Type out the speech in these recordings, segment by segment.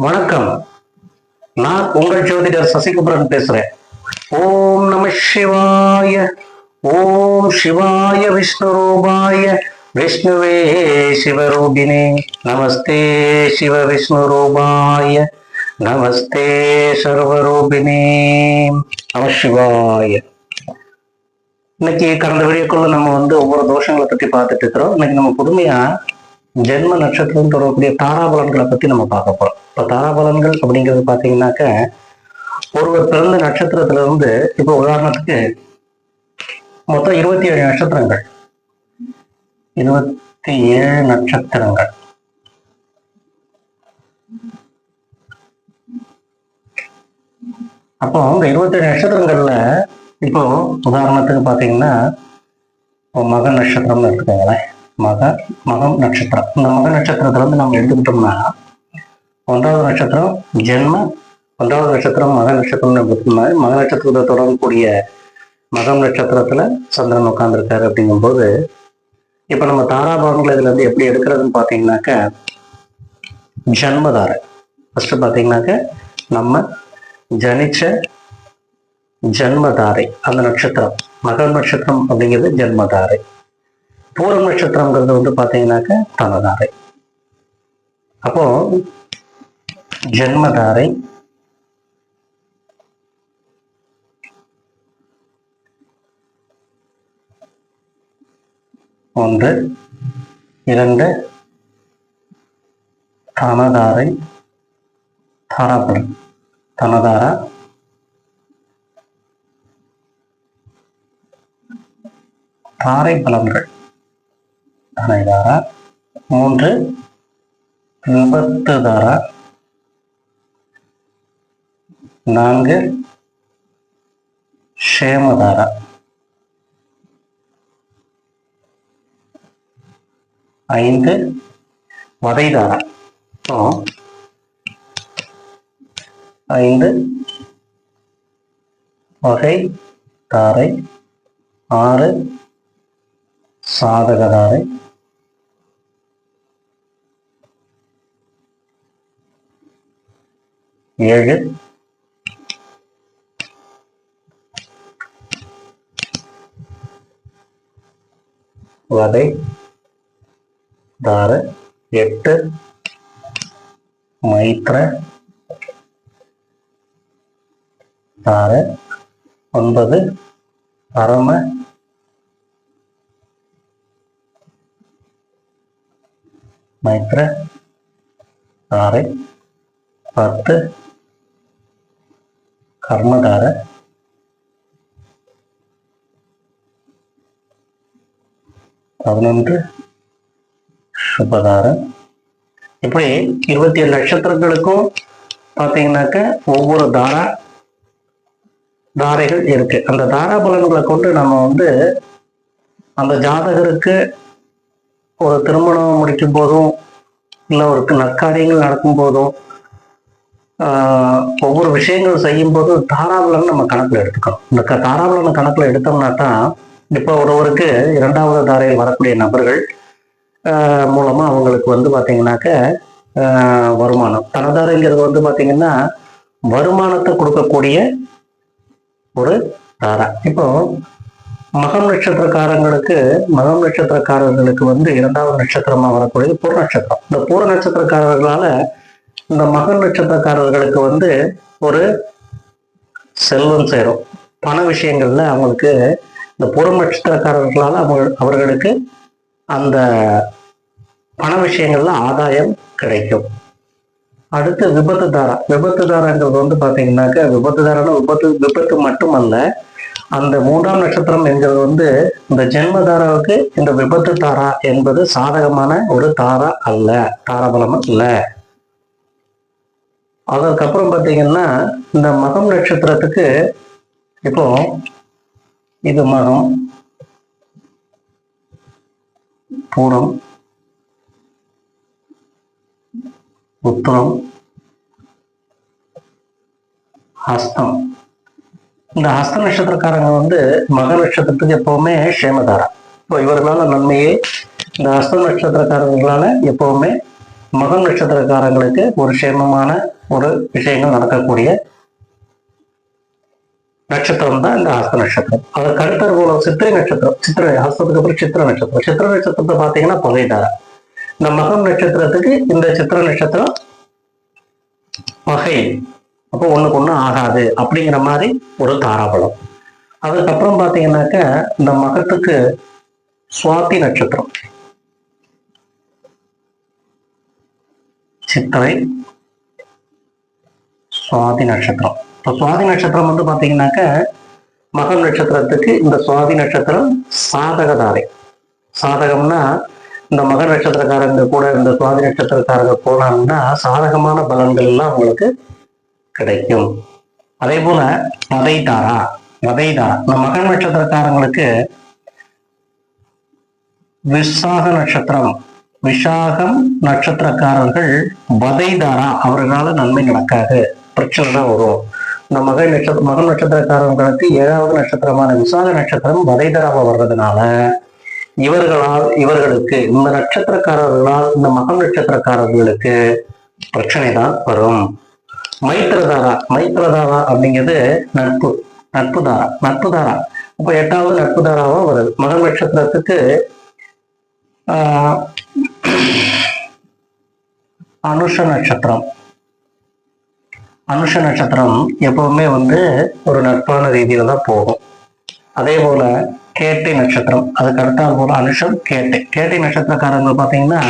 வணக்கம். நான் உங்கள் ஜோதிடர் சசிகுமரன் பேசுறேன். ஓம் நம சிவாய ஓம் சிவாய விஷ்ணு ரூபாய விஷ்ணுவே சிவரூபினே நமஸ்தே சிவ விஷ்ணு ரூபாய நமஸ்தே சர்வரூபினே நம சிவாய. இன்னைக்கு கடந்த வீடியோக்குள்ள நம்ம வந்து ஒவ்வொரு தோஷங்களை பத்தி பார்த்துட்டு இருக்கிறோம். இன்னைக்கு நம்ம புதுமையா ஜென்ம நட்சத்திரம் தொடரக்கூடிய தாராபலன்களை பத்தி நம்ம பார்க்க போறோம். இப்ப தாராபலன்கள் அப்படிங்கிறது பாத்தீங்கன்னாக்க ஒருவர் பிறந்த நட்சத்திரத்துல இருந்து இப்போ உதாரணத்துக்கு மொத்தம் இருபத்தி ஏழு நட்சத்திரங்கள். இருபத்தி ஏழு நட்சத்திரங்கள். அப்போ இந்த இருபத்தேழு நட்சத்திரங்கள்ல இப்போ உதாரணத்துக்கு பாத்தீங்கன்னா மக நட்சத்திரம்னு எடுத்துக்கோங்களேன். மக மகம் நட்சத்திரம். இந்த மக நட்சத்திரத்துல இருந்து நம்ம எடுத்துக்கிட்டோம்னா ஒன்றாவது நட்சத்திரம் ஜென்ம ஒன்றாவது நட்சத்திரம் மக நட்சத்திரம்னு பார்த்தீங்கன்னா மக நட்சத்திரத்தை தொடரக்கூடிய மகம் நட்சத்திரத்துல சந்திரன் உட்காந்துருக்காரு அப்படிங்கும்போது இப்ப நம்ம தாராபாகங்களை இதுல இருந்து எப்படி எடுக்கிறதுன்னு பாத்தீங்கன்னாக்க ஜன்மதாரை. ஃபர்ஸ்ட் பாத்தீங்கன்னாக்க நம்ம ஜனிச்ச ஜன்மதாரை அந்த நட்சத்திரம். மகன் நட்சத்திரம் அப்படிங்கிறது ஜென்மதாரை. பூரம் நட்சத்திரங்கிறது வந்து பாத்தீங்கன்னாக்க தனதாரை. அப்போ ஜென்மதாரை ஒன்று இரண்டு தனதாரை தாராபுரம் தனதாரா? தாரை பலன்கள் தனைதாரா? மூன்று விபத்து தாரா நான்கு. ஷேமதாரா ஐந்து. வதைதாரா. ஐந்து. வகை தாரை ஆறு. சாதகதாரை. ஏழு. வதை தார எட்டு மைத்ர தார ஒன்பது பரம மைத்ர தாரை பத்து கர்மதார பதினொன்று. சுபதார இப்படி இருபத்தி ஏழு நட்சத்திரங்களுக்கும் பார்த்தீங்கன்னாக்க ஒவ்வொரு தாரா தாரைகள் இருக்கு. அந்த தாரா பலன்களை கொண்டு நம்ம வந்து அந்த ஜாதகருக்கு ஒரு திருமணம் முடிக்கும் போதும் இல்லை ஒரு நற்காரியங்கள் நடக்கும் போதும் ஆஹ், ஒவ்வொரு விஷயங்கள் செய்யும் போதும் தாராபலன் நம்ம கணக்கில் எடுத்துக்கணும். இந்த தாராபலன் கணக்கில் எடுத்தோம்னா தான் இப்போ ஒருவருக்கு இரண்டாவது தாரையில் வரக்கூடிய நபர்கள் ஆஹ், மூலமா அவங்களுக்கு வந்து பார்த்தீங்கன்னாக்க ஆஹ், வருமானம். தனதாரைங்கிறது வந்து பாத்தீங்கன்னா வருமானத்தை கொடுக்கக்கூடிய ஒரு தாரா. இப்போ மகம் நட்சத்திரக்காரங்களுக்கு மகம் நட்சத்திரக்காரர்களுக்கு வந்து இரண்டாவது நட்சத்திரமா வரக்கூடியது பூர நட்சத்திரம். இந்த பூர நட்சத்திரக்காரர்களால இந்த மகன் நட்சத்திரக்காரர்களுக்கு வந்து ஒரு செல்வம் சேரும். பண விஷயங்கள்ல அவங்களுக்கு இந்த பூர நட்சத்திரக்காரர்களால அவர்கள் அவர்களுக்கு அந்த பண விஷயங்கள்ல ஆதாயம் கிடைக்கும். அடுத்து விபத்து தாரா. விபத்து தாராங்கிறது வந்து பாத்தீங்கன்னாக்க விபத்து தாரான விபத்து விபத்து மட்டுமல்ல அந்த மூன்றாம் நட்சத்திரம் என்கிறது வந்து இந்த ஜென்மதாராவுக்கு இந்த விபத்து தாரா என்பது சாதகமான ஒரு தாரா அல்ல தாராபலம் அல்ல. அதற்கப்புறம் பார்த்தீங்கன்னா இந்த மகம் நட்சத்திரத்துக்கு இப்போ இது மகம் பூரம். உத்தரம் ஹஸ்தம். இந்த ஹஸ்த நட்சத்திரக்காரங்க வந்து மக நட்சத்திரத்துக்கு எப்பவுமே சேமதாரம் இப்போ இவர்களால நன்மையே இந்த ஹஸ்த நட்சத்திரக்காரர்களால எப்பவுமே மக நட்சத்திரக்காரங்களுக்கு ஒரு சேமமான ஒரு விஷயங்கள் நடக்கக்கூடிய நட்சத்திரம் தான் இந்த ஹஸ்த நட்சத்திரம். அதற்கு அடுத்த போல சித்திரை நட்சத்திரம் சித்திரை ஹஸ்தத்துக்கு அப்புறம் சித்திர நட்சத்திரம். சித்திர நட்சத்திரத்தை பார்த்தீங்கன்னா பகைதாரா இந்த மகம் நட்சத்திரத்துக்கு இந்த சித்திர நட்சத்திரம் பகை அப்போ ஒண்ணுக்கு ஒண்ணு ஆகாது அப்படிங்கிற மாதிரி ஒரு தாராபலம். அதுக்கப்புறம் பார்த்தீங்கன்னாக்க இந்த மகத்துக்கு சுவாதி நட்சத்திரம். சித்திரை சுவாதி நட்சத்திரம். இப்போ சுவாதி நட்சத்திரம் வந்து பார்த்தீங்கன்னாக்க மகம் நட்சத்திரத்துக்கு இந்த சுவாதி நட்சத்திரம் சாதகதாரை. சாதகம்னா இந்த மக நட்சத்திரக்காரங்க கூட இந்த சுவாதி நட்சத்திரக்காரங்க போனாங்கன்னா சாதகமான பலன்கள் எல்லாம் உங்களுக்கு கிடைக்கும். அதே போல மதைதாரா பதைதாரா இந்த மகன் நட்சத்திரக்காரங்களுக்கு விசாக நட்சத்திரம் விஷாகம் நட்சத்திரக்காரர்கள் வதைதாரா அவர்களால நன்மை நடக்காது. பிரச்சனை தான் வரும். இந்த மகன் நட்சத்திர மகன் நட்சத்திரக்காரர்களுக்கு ஏழாவது நட்சத்திரமான விசாக நட்சத்திரம் வதைதராக வர்றதுனால இவர்களால் இவர்களுக்கு இந்த நட்சத்திரக்காரர்களால் இந்த மகன் நட்சத்திரக்காரர்களுக்கு பிரச்சனை தான் வரும். மைத்திரதாரா? மைத்திரதாரா அப்படிங்கிறது நட்பு நட்புதாரா நட்புதாரா. இப்போ எட்டாவது நட்புதாராவா வருது. மகன் நட்சத்திரத்துக்கு ஆஹ், அனுஷ நட்சத்திரம். அனுஷ நட்சத்திரம் எப்பவுமே வந்து ஒரு நட்பான ரீதியில தான் போகும். அதே போல கேட்டை நட்சத்திரம் அதுக்கு அடுத்தால் போல அனுஷம் கேட்டை. கேட்டை நட்சத்திரக்காரங்க பார்த்தீங்கன்னா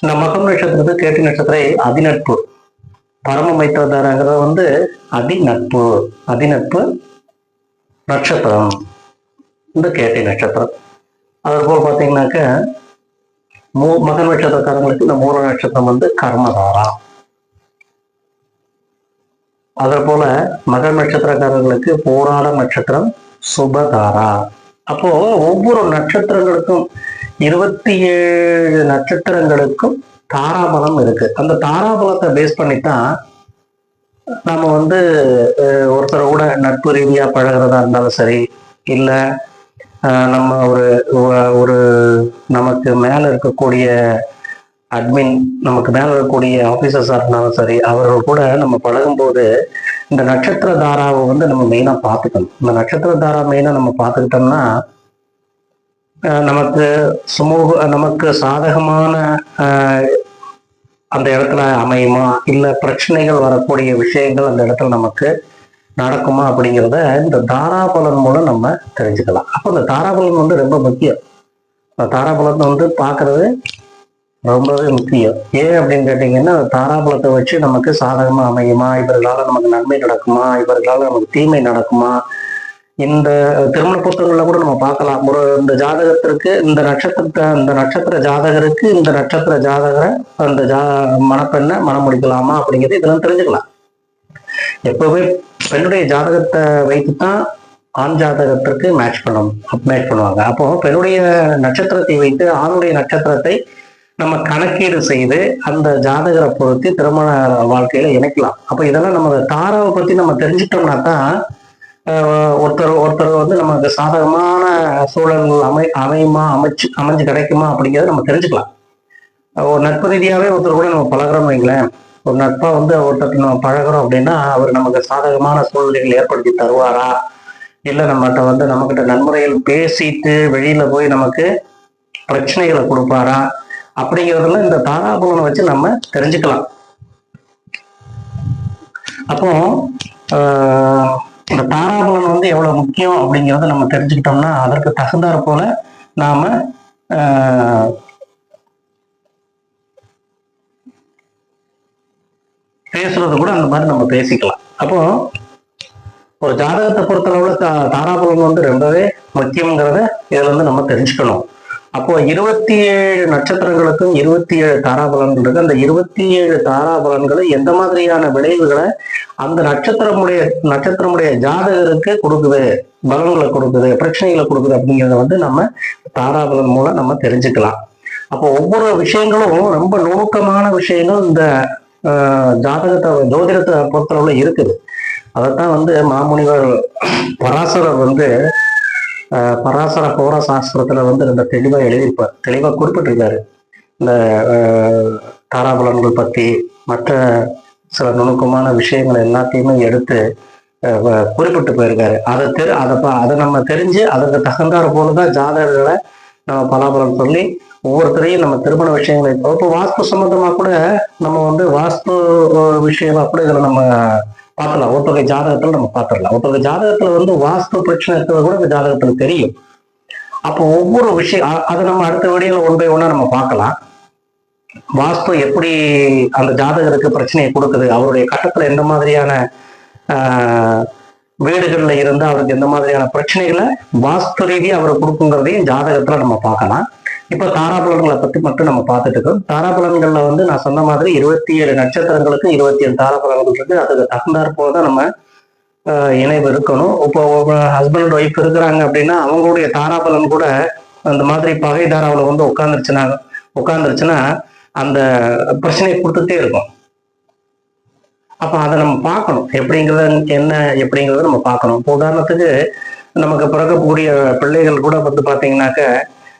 இந்த மகம் நட்சத்திரத்துக்கு கேட்டை நட்சத்திர அதிநட்பு பரம மைத்திரதாரங்கிறது வந்து அதிநட்பு அதிநட்பு நட்சத்திரம். இந்த கேட்டை நட்சத்திரம். அது போல் பார்த்தீங்கன்னாக்க மூ மகன் நட்சத்திரக்காரங்களுக்கு இந்த மூல நட்சத்திரம் வந்து கர்மதாரா. அதே போல மகன் நட்சத்திரக்காரர்களுக்கு போராட நட்சத்திரம் சுபதாரா. அப்போ ஒவ்வொரு நட்சத்திரங்களுக்கும் இருபத்தி ஏழு நட்சத்திரங்களுக்கும் தாராபலம் இருக்கு. அந்த தாராபலத்தை பேஸ் பண்ணித்தான் நம்ம வந்து அஹ், ஒருத்தரோட நட்பு ரீதியா பழகிறதா இருந்தாலும் சரி இல்லை நம்ம ஒரு ஒரு நமக்கு மேல இருக்கக்கூடிய அட்மின் நமக்கு மேல இருக்கக்கூடிய ஆபீசர்ஸா இருந்தாலும் சரி அவர்கள் கூட நம்ம பழகும்போது இந்த நட்சத்திர தாராவை வந்து நம்ம மெயினா பார்த்துக்கணும். இந்த நட்சத்திர தாரா மெயினா நம்ம பார்த்துக்கிட்டோம்னா நமக்கு சுமூக நமக்கு சாதகமான அந்த இடத்துல அமையுமா? இல்லை பிரச்சனைகள் வரக்கூடிய விஷயங்கள் அந்த இடத்துல நமக்கு நடக்குமா அப்படிங்கிறத இந்த தாராபலன் மூலம் நம்ம தெரிஞ்சுக்கலாம். அப்போ இந்த தாராபலன் வந்து ரொம்ப முக்கியம். இந்த தாராபலத்தை வந்து பார்க்கறது ரொம்பவே முக்கியம். ஏன் அப்படின்னு கேட்டீங்கன்னா அந்த தாராபலத்தை வச்சு நமக்கு சாதகமா அமையுமா? இவர்களால நமக்கு நன்மை நடக்குமா? இவர்களால நமக்கு தீமை நடக்குமா? இந்த திருமண புத்தகங்கள்ல கூட நம்ம பார்க்கலாம். ஒரு இந்த ஜாதகத்திற்கு இந்த நட்சத்திரத்தை இந்த நட்சத்திர ஜாதகருக்கு இந்த நட்சத்திர ஜாதகரை அந்த ஜா மணப்பெண்ணை மனம் முடிக்கலாமா அப்படிங்கிறது இதெல்லாம் தெரிஞ்சுக்கலாம். எப்பவுமே பெண்ணுடைய ஜாதகத்தை வைத்து தான் ஆண் ஜாதகத்திற்கு மேட்ச் பண்ணும் மேட்ச் பண்ணுவாங்க. அப்போ பெண்ணுடைய நட்சத்திரத்தை வைத்து ஆணுடைய நட்சத்திரத்தை நம்ம கணக்கீடு செய்து அந்த ஜாதகரை பொறுத்து திருமண வாழ்க்கையில இணைக்கலாம். அப்போ இதெல்லாம் நம்ம தாராவை பத்தி நம்ம தெரிஞ்சிட்டோம்னா தான் ஆஹ், ஒருத்தர் ஒருத்தர் வந்து நமக்கு சாதகமான சூழல்கள் அமை அமையுமா அமைச்சு அமைஞ்சு கிடைக்குமா அப்படிங்கிறத நம்ம தெரிஞ்சுக்கலாம். ஒரு நட்பு ரீதியாவே ஒருத்தர் கூட நம்ம பழகுறோம் வைங்களேன். ஒரு நட்பா வந்து ஒருத்தர் நம்ம பழகுறோம் அப்படின்னா அவர் நமக்கு சாதகமான சூழ்நிலைகள் ஏற்படுத்தி தருவாரா? இல்லை நம்மகிட்ட வந்து நம்மகிட்ட நன்முறையில் பேசிட்டு வெளியில போய் நமக்கு பிரச்சனைகளை கொடுப்பாரா? அப்படிங்கிறதுல இந்த தாராபலனை வச்சு நம்ம தெரிஞ்சுக்கலாம். அப்போ ஆஹ், இந்த தாராபலன் வந்து எவ்வளவு முக்கியம் அப்படிங்கிறத நம்ம தெரிஞ்சுக்கிட்டோம்னா அதற்கு தகுந்தாற் போல நாம பேசுறது கூட அந்த மாதிரி நம்ம பேசிக்கலாம். அப்போ ஒரு ஜாதகத்தை பொறுத்தளவுல தா- வந்து ரொம்பவே முக்கியங்கிறத இதுல இருந்து நம்ம தெரிஞ்சுக்கணும். அப்போ இருபத்தி ஏழு நட்சத்திரங்களுக்கும் இருபத்தி ஏழு தாராபலன்கள் இருக்கு அந்த இருபத்தி ஏழு தாராபலன்களை எந்த மாதிரியான விளைவுகளை அந்த நட்சத்திரமுடைய நட்சத்திரமுடைய ஜாதகருக்கு கொடுக்குது பலன்களை கொடுக்குது பிரச்சனைகளை கொடுக்குது அப்படிங்கிறத வந்து நம்ம தாராபலன் மூலம் நம்ம தெரிஞ்சுக்கலாம். அப்போ ஒவ்வொரு விஷயங்களும் ரொம்ப நுணுக்கமான விஷயங்கள் இந்த ஜாதகத்தை ஜோதிடத்தை பொறுத்தளவுல இருக்குது. அதைத்தான் வந்து மாமுனிவர் பராசரர் வந்து ஆஹ், பராசர போர சாஸ்திரத்துல வந்து இந்த தெளிவா எழுதியிருப்பார் தெளிவா குறிப்பிட்டிருக்காரு. இந்த தாராபலன்கள் பத்தி மற்ற சில நுணுக்கமான விஷயங்கள் எல்லாத்தையுமே எடுத்து குறிப்பிட்டு போயிருக்காரு. அதை தெரி அதை ப- அதை நம்ம தெரிஞ்சு அதற்கு தகுந்தாறு போல தான் ஜாதகர்களை நம்ம பலாபலம் சொல்லி ஒவ்வொருத்தரையும் நம்ம திருமண விஷயங்களை இப்போ இப்போ வாஸ்து சம்பந்தமா கூட நம்ம வந்து வாஸ்து விஷயமா கூட இதில் நம்ம பார்க்கலாம் ஒருத்தொகை ஜாதகத்தில் நம்ம பார்த்துடலாம். ஒருத்தவங்க ஜாதகத்தில் வந்து வாஸ்து பிரச்சனை இருக்கிறது கூட இந்த ஜாதகத்தில் தெரியும். அப்போ ஒவ்வொரு விஷயம் அதை நம்ம அடுத்த வீடியோல ஒன் பை ஒன்னா நம்ம பார்க்கலாம். வாஸ்து எப்படி அந்த ஜாதகருக்கு பிரச்சனையை கொடுக்குது? அவருடைய கட்டத்துல எந்த மாதிரியான வீடுகளில் இருந்து அவருக்கு எந்த மாதிரியான பிரச்சனைகளை வாஸ்து ரீதியாக அவர் கொடுக்குங்கிறதையும் ஜாதகத்துல நம்ம பார்க்கலாம். இப்ப தாராபலன்களை பத்தி மட்டும் நம்ம பார்த்துட்டு இருக்கோம். தாராபலன்கள்ல வந்து நான் சொன்ன மாதிரி இருபத்தி ஏழு நட்சத்திரங்களுக்கு இருபத்தி ஏழு தாராபலன்கள் இருக்கு. அதுக்கு தகுந்தாற் போல தான் நம்ம இணைவு இருக்கணும். இப்போ ஹஸ்பண்ட் ஒய்ஃப் இருக்கிறாங்க அப்படின்னா அவங்களுடைய தாராபலன் கூட அந்த மாதிரி பகை தாராவில் வந்து உட்காந்துருச்சுன்னா உட்காந்துருச்சுன்னா அந்த பிரச்சனையை கொடுத்துட்டே இருக்கும். அப்ப அதை நம்ம பார்க்கணும். எப்படிங்கிறத என்ன எப்படிங்கிறத நம்ம பார்க்கணும். இப்போ உதாரணத்துக்கு நமக்கு பிறக்கக்கூடிய பிள்ளைகள் கூட வந்து பார்த்தீங்கன்னாக்க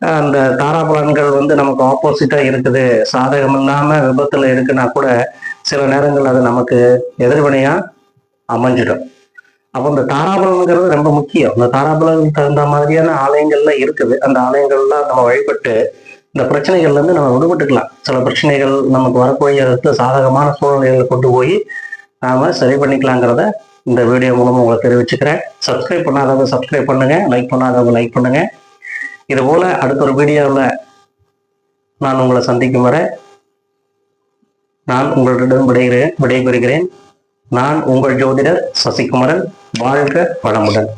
அந்த தாராபலன்கள் வந்து நமக்கு ஆப்போசிட்டா இருக்குது. சாதகம் இல்லாம விபத்துல இருக்குன்னா கூட சில நேரங்கள் அது நமக்கு எதிர்வினையா அமைஞ்சிடும். அப்போ இந்த தாராபலன்கிறது ரொம்ப முக்கியம். இந்த தாராபலனுக்கு தகுந்த மாதிரியான ஆலயங்கள்ல இருக்குது. அந்த ஆலயங்கள்லாம் நம்ம வழிபட்டு இந்த பிரச்சனைகள்ல இருந்து நம்ம விடுபட்டுக்கலாம். சில பிரச்சனைகள் நமக்கு வரக்கூடிய சாதகமான சூழ்நிலைகளை கொண்டு போய் நாம சரி பண்ணிக்கலாங்கிறத இந்த வீடியோ மூலமா உங்களை தெரிவிச்சுக்கிறேன். சப்ஸ்கிரைப் பண்ணாதவங்க சப்ஸ்கிரைப் பண்ணுங்க. லைக் பண்ணாதவங்க லைக் பண்ணுங்க. இது போல அடுத்த ஒரு வீடியோவில் நான் உங்களை சந்திக்கும் வரை நான் உங்களிடம் விடைகிறேன் விடைபெறுகிறேன். நான் உங்கள் ஜோதிடர் சசிகுமரன். வாழ்க வளமுடன்.